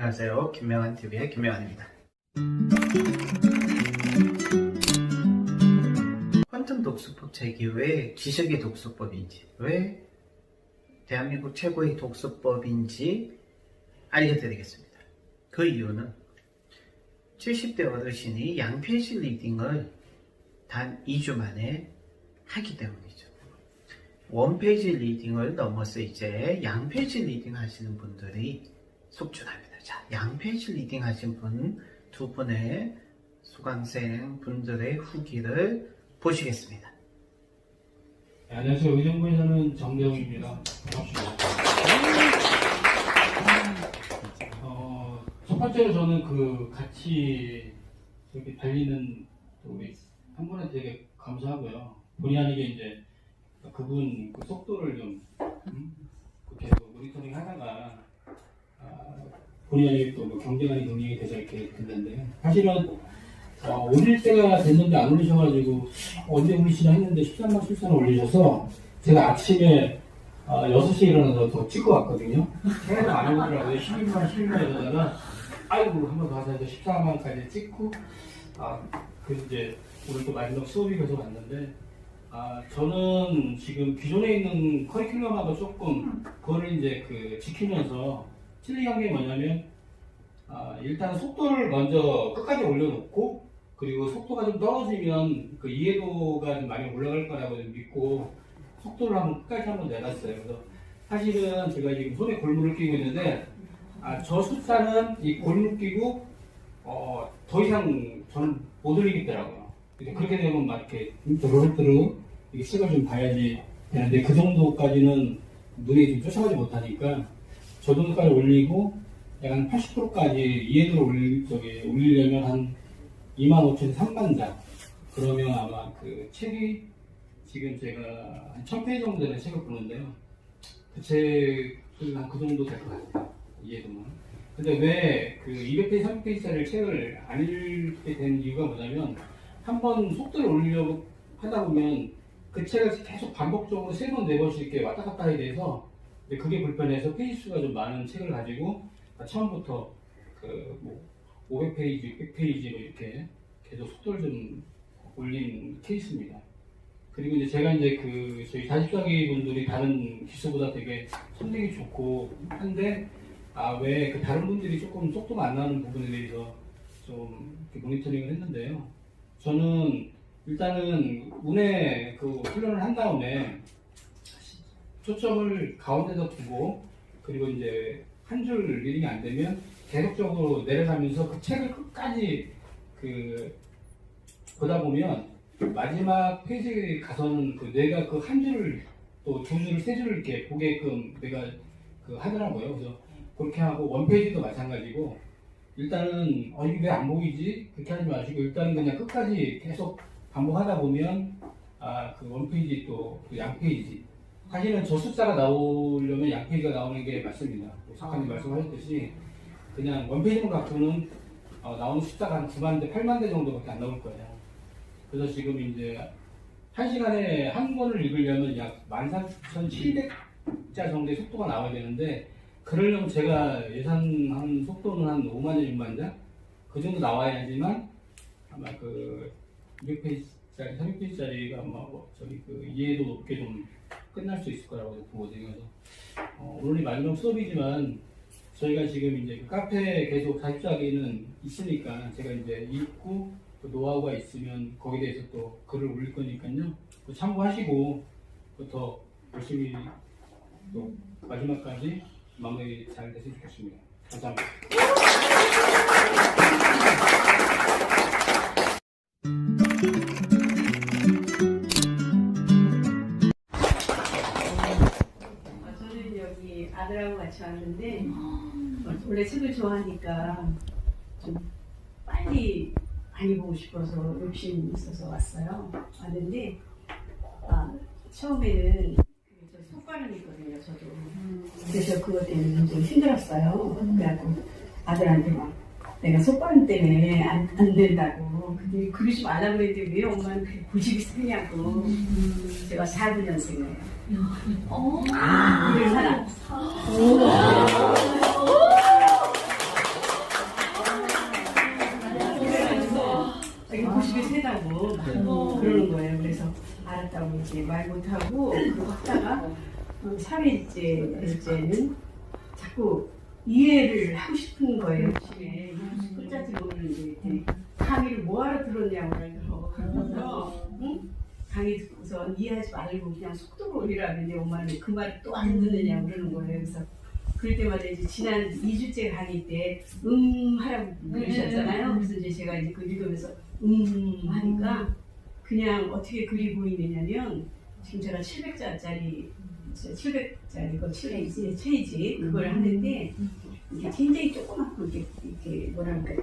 안녕하세요. 김명환 TV의 김명환입니다. 퀀텀 제기 왜 기적의 독서법인지, 왜 대한민국 최고의 독서법인지 알려드리겠습니다. 그 이유는 70대 어르신이 양페이지 리딩을 단 2주 만에 하기 때문이죠. 원페이지 리딩을 넘어서 이제 양페이지 리딩 하시는 분들이 속출합니다. 자, 양페이지 리딩 하신 분 두 분의 수강생 분들의 후기를 보시겠습니다. 네, 안녕하세요. 의정부에서는 정대웅입니다. 반갑습니다. 어, 첫 번째로 저는 그 같이 저기 달리는 또 우리 한 분한테 되게 감사하고요. 본의 아니게 이제 그분 그 속도를 좀 음, 그 계속 모니터링 하다가 아, 본의 아니게 또뭐 경쟁하는 경쟁이 돼서 이렇게 됐는데요. 사실은 어, 올릴 때가 됐는데 안 올리셔가지고 언제 올리시나 했는데 13만 7천 올리셔서 제가 아침에 어, 6시에 일어나서 더 찍고 왔거든요. 계속 안 오더라고요. 12만 11만 이러다가 아이고 한번 해서 14만까지 찍고 아, 그 이제 오늘 또 마지막 수업이 계속 왔는데 아, 저는 지금 기존에 있는 커리큘럼하고 조금 그거를 이제 그 지키면서 틀리한 게 뭐냐면 아, 일단 속도를 먼저 끝까지 올려놓고 그리고 속도가 좀 떨어지면 그 이해도가 좀 많이 올라갈 거라고 좀 믿고 속도를 한번 끝까지 한번 내놨어요. 그래서 사실은 제가 지금 손에 골무를 끼고 있는데 아, 저 숫자는 이 골무 끼고 어, 더 이상 저는 못 올리겠더라고요. 그렇게 되면 막 이렇게 드르륵드르 이게 책을 좀 봐야지 되는데 그 정도까지는 눈에 좀 쫓아가지 못하니까 저 정도까지 올리고 약간 80%까지 이해도를 올리, 저기, 올리려면 한 2만 5천, 3만 장. 그러면 아마 그 책이 지금 제가 한 1000페이지 정도 되는 책을 보는데요. 그 책은 한 그 정도 될 것 같아요. 이해도는. 근데 왜 그 200페이지, 300페이지짜리 책을 안 읽게 된 이유가 뭐냐면 한 번 속도를 올리려고 하다 보면 그 책을 계속 반복적으로 세 번, 네 번씩 이렇게 왔다 갔다 해야 돼서 근데 그게 불편해서 페이지 수가 좀 많은 책을 가지고 처음부터 그뭐 500페이지, 600페이지로 이렇게 계속 속도를 좀 올린 케이스입니다. 그리고 이제 제가 이제 그 저희 44기 분들이 다른 기수보다 되게 성적이 좋고 한데 아 왜 그 다른 분들이 조금 속도가 안 나는 부분에 대해서 좀 모니터링을 했는데요. 저는 일단은 운에 그 훈련을 한 다음에 초점을 가운데다 두고 그리고 이제 한 줄 리딩이 안 되면 계속적으로 내려가면서 그 책을 끝까지 그 보다 보면 마지막 페이지에 가서는 그 내가 그 한 줄을 또 두 줄을 세 줄을 이렇게 보게끔 내가 그 하더라고요. 그래서 그렇게 하고 원 페이지도 마찬가지고 일단은 어 이게 왜 안 보이지 그렇게 하지 마시고 일단은 그냥 끝까지 계속 반복하다 보면 아그 원 페이지 또 양 페이지 사실은 저 숫자가 나오려면 양페이지가 나오는 게 맞습니다. 작가님 말씀하셨듯이 그냥 원페이지만 갖고는 어, 나오는 숫자가 한 9만 대, 8만 대 정도밖에 안 나올 거예요. 그래서 지금 이제 한 시간에 한 권을 읽으려면 약 13,700자 정도의 속도가 나와야 되는데 그러려면 제가 예상한 속도는 한 5만 장, 6만 장? 그 정도 나와야지만 아마 그 200페이지짜리, 300페이지짜리가 아마 뭐 저기 그 이해도 높게 좀 끝날 수 있을 거라고 보거든요. 그래서 어, 오늘이 마지막 수업이지만 저희가 지금 이제 그 카페 계속 가입자기는 있으니까 제가 이제 읽고 또 노하우가 있으면 거기에 대해서 또 글을 올릴 거니까요. 또 참고하시고 또 더 열심히 또 마지막까지 마무리 잘 됐으면 좋겠습니다. 감사합니다. 아들하고 같이 왔는데 어, 원래 책을 좋아하니까 좀 빨리 많이 보고 싶어서 욕심이 있어서 왔어요. 왔는데 아, 처음에는 저 속바람이 있거든요. 저도 그래서 그것 때문에 좀 힘들었어요. 그래갖고 아들한테 막 내가 속바람 때문에 안, 안 된다고. 근데 그러지 말라고 했는데 왜 엄마는 그게 고집이 세냐고. 제가 49년생이에요. 어? 아, 이런 사람. 이게 고집이 세다고 막 네. 그러는 거예요. 그래서 알았다고 이제 말 못하고 그러고 하다가 3일째, 일째는 자꾸 이해를 하고 싶은 거예요. 끝까지 모르는데 이렇게 강의를 뭐하러 들었냐고 그러면서 응? 강의 듣고서 이해하지 말고 그냥 속도로 올리라는데 엄마는 그 말을 또 안 듣느냐고 그러는 거예요. 그래서 그럴 때마다 이제 지난 2주째 강의 때 음 하라고 그러셨잖아요. 그래서 이제 제가 이제 그 읽으면서 음 하니까 그냥 어떻게 글이 보이느냐면 지금 제가 700자짜리 700짜리 그 7페이지 페이지 그걸 하는데 이게 굉장히 조그맣고 이렇게, 이렇게 뭐랄까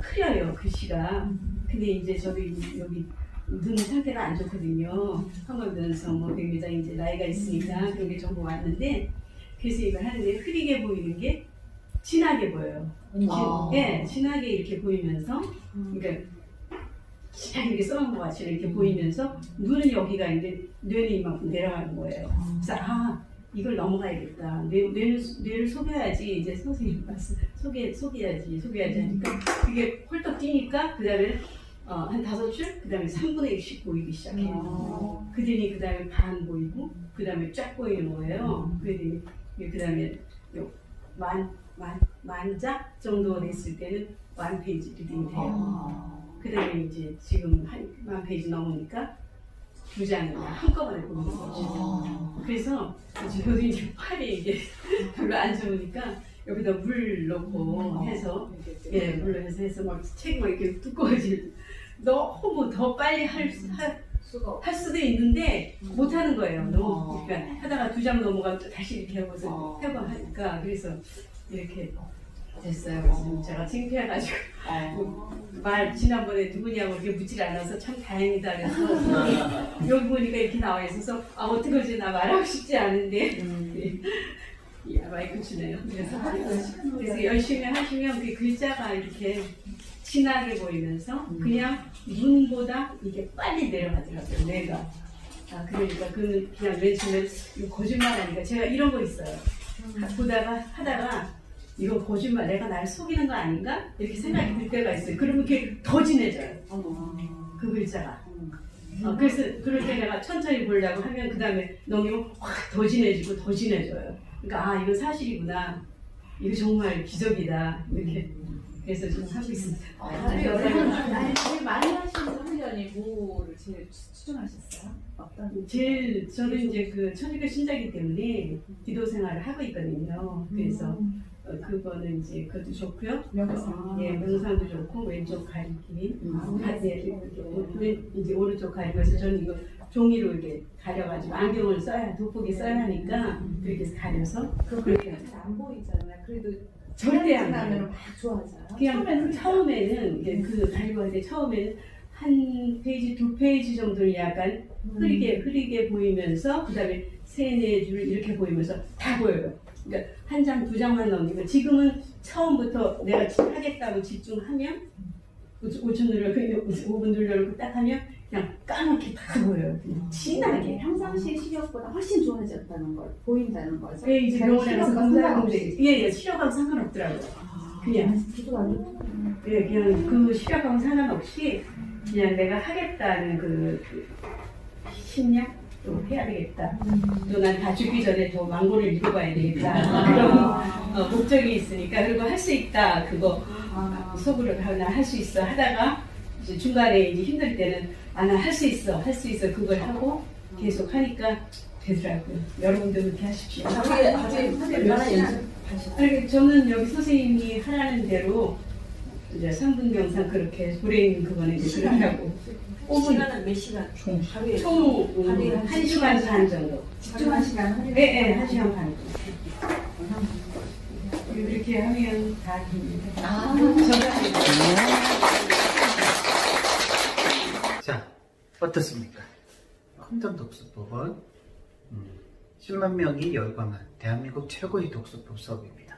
흐려요 글씨가. 근데 이제 저도 이- 여기 눈 상태가 안 좋거든요. 황골변성 뭐 백미장 이제 나이가 있으니까 그런 게 전부 왔는데 그래서 이걸 하는데 흐리게 보이는 게 진하게 보여요. 아. 예, 진하게 이렇게 보이면서 그러니까 진하게 이렇게 써놓은 것 같이 이렇게 보이면서 눈은 여기가 있는데 뇌는 이만큼 내려가는 거예요. 그래서 아 이걸 넘어가야겠다. 뇌, 뇌를, 뇌를 속여야지 이제 선생님 말씀 속여 속여야지 속여야지 하니까 그게 홀떡 뛰니까 그 다음에 어, 한 다섯 줄, 그 다음에 3분의 1씩 보이기 시작해요. 그더니 그 다음에 반 보이고, 그 다음에 쫙 보이는 거예요. 그더니 그 다음에 만, 만, 만작 정도 됐을 때는 만 페이지 리딩이 돼요. 그 다음에 이제 지금 한만 페이지 넘으니까 두 장을 한꺼번에 보는 거죠. 그래서 저도 이제 팔이 이게 별로 안 좋으니까 여기다 물 넣고 해서 예, 물로 해서 해서 막 책이 막 이렇게 두꺼워질 너무 더 빨리 할, 수- 할, 할 수도 있는데 못 하는 거예요. 너무 어. 그러니까 하다가 두 장 넘어가면 또 다시 이렇게 하고서 어. 해고 하니까 그래서 이렇게 됐어요. 그래서 제가 창피해가지고 말 지난번에 누구냐고 이렇게 묻질 않아서 참 다행이다 그래서 여기 보니까 이렇게 나와 있어서 아 어떡하지 나 말하고 싶지 않은데 야 마이크 주네요. 그래서 그래서 열심히 하시면 그 글자가 이렇게 진하게 보이면서 그냥 눈보다 이게 빨리 내려가더라고요 뇌가. 아 그러니까 그 그냥 맨 처음에 이거 거짓말 아니까 제가 이런 거 있어요. 보다가 하다가 이거 거짓말 내가 날 속이는 거 아닌가 이렇게 생각이 들 때가 있어요. 그러면 이게 더 진해져요. 그 글자가. 어, 그래서 그럴 때 내가 천천히 보려고 하면 그 다음에 넘기면 확 더 진해지고 더 진해져요. 그러니까 아 이거 사실이구나. 이거 정말 기적이다. 이렇게 그래서 지금 하고 있습니다. 아니, 여러분, 아니, 제일 많이 하시는 훈련이 뭐를 제일 추천하셨어요? 어떤? 제일 저는 이제 그 천주교 신자이기 때문에 기도 생활을 하고 있거든요. 그래서 어, 그거는 이제 그것도 좋고요. 명상. 예, 명상도 좋고 왼쪽 가리기. 음. 가- 예, 왼- 이제 오른쪽 가리고서 저는 이거 종이로 이렇게 가려가지고 안경을 써야 돋보기 써야 하니까 그렇게 해서 가려서 그렇게 안 보이잖아요. 그래도 절대 안 돼요. 막 좋아져요. 그냥 처음에는 이게 그 가리고 할 때 처음에는 한 페이지 두 페이지 정도는 약간 흐리게 흐리게 보이면서 그다음에 세네 줄 이렇게 보이면서 다 보여요. 그러니까 한 장 두 장만 넘기고 지금은 처음부터 내가 하겠다고 집중하면 5초 눌러 그 5분 눌러놓고 딱 하면 그냥 까맣게 다 보여요. 그냥 진하게. 평상시 시력보다 훨씬 좋아졌다는 걸 보인다는 거죠. 예, 이제 제가 병원에 가서 시력과 검사하면 상관없이. 돼. 예, 예, 시력하고 상관없더라고요. 그냥. 안 좋고. 예, 그냥 그 시력하고 상관없이 그냥 내가 하겠다는 그, 그 신념? 또 해야 되겠다. 또 난 다 죽기 전에 더 망고를 읽어봐야 되겠다. 그런 어, 목적이 있으니까 그리고 할 수 있다. 그거 아, 속으로 할수 있어 하다가 이제 중간에 이제 힘들 때는 아 나 할 수 있어 할 수 있어 그걸 하고 계속 하니까 되더라고요. 여러분도 그렇게 하십시오. 아직 아직 얼마나 연습하셨어요? 아니, 저는 여기 선생님이 하라는 대로 이제 3분 명상 그렇게 있는 그거는 이제 그렇게 하고 시간은 몇 시간? 하루에 총 하루에 음, 한 1시간 반 정도. 집중한 시간 네, 네, 1시간 반 정도. 이렇게 하면 다 됩니다. 아, 자, 어떻습니까? 컴퓨터 독서법은 음, 10만 명이 열광한 대한민국 최고의 독서법 수업입니다.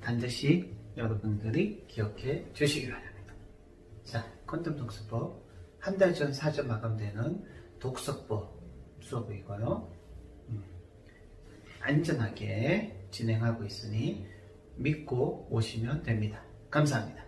반드시 여러분들이 기억해 주시기 바랍니다. 자, 퀀텀 독서법 한 달 전 사전 마감되는 독서법 수업이고요. 음, 안전하게 진행하고 있으니 믿고 오시면 됩니다. 감사합니다.